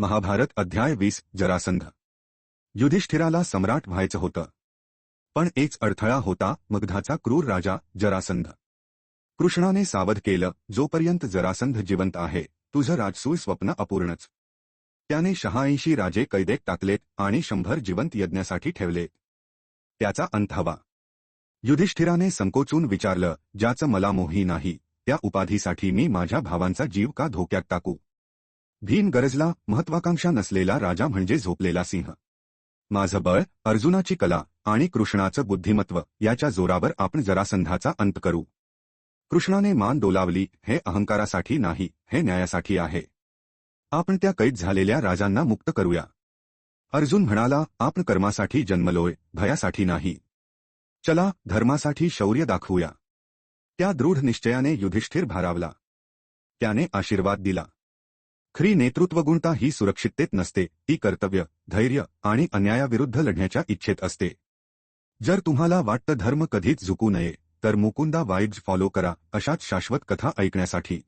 महाभारत अध्याय वीस जरासंध. युधिष्ठिराला सम्राट व्हायचं होतं. पण एक अडथळा होता मगधाचा क्रूर राजा जरासंध. कृष्णाने सावध केलं जोपर्यंत जरासंध जिवंत आहे तुझं राजसूय स्वप्न अपूर्णच. त्याने शहाऐंशी राजे कैदेत टाकलेत आणि शंभर जिवंत यज्ञासाठी ठेवले. त्याचा अंत हवा. युधिष्ठिराने संकोचून विचारलं ज्याचं मला मोही नाही त्या उपाधीसाठी मी माझ्या भावांचा जीव का धोक्यात टाकू? भीम गरजला महत्वाकांक्षा नसलेला राजा म्हणजे झोपलेला सिंह. माझं बळ अर्जुनाची कला आणि कृष्णाचं बुद्धिमत्व याच्या जोरावर आपण जरासंधाचा अंत करू. कृष्णाने मान डोलावली हे अहंकारासाठी नाही हे न्यायासाठी आहे. आपण त्या कैद झालेल्या राजांना मुक्त करूया. अर्जुन म्हणाला आपण कर्मासाठी जन्मलोय भयासाठी नाही. चला धर्मासाठी शौर्य दाखवूया. त्या दृढ निश्चयाने युधिष्ठिर भारावला. त्याने आशीर्वाद दिला. खरी नेतृत्वगुणता ही सुरक्षिततेत नसते ती कर्तव्य धैर्य आणि अन्यायाविरुद्ध लढण्याच्या इच्छेत असते. जर तुम्हाला वाटतं धर्म कधीच झुकू नये तर मुकुंदा वाईब्ज फॉलो करा अशाच शाश्वत कथा ऐकण्यासाठी.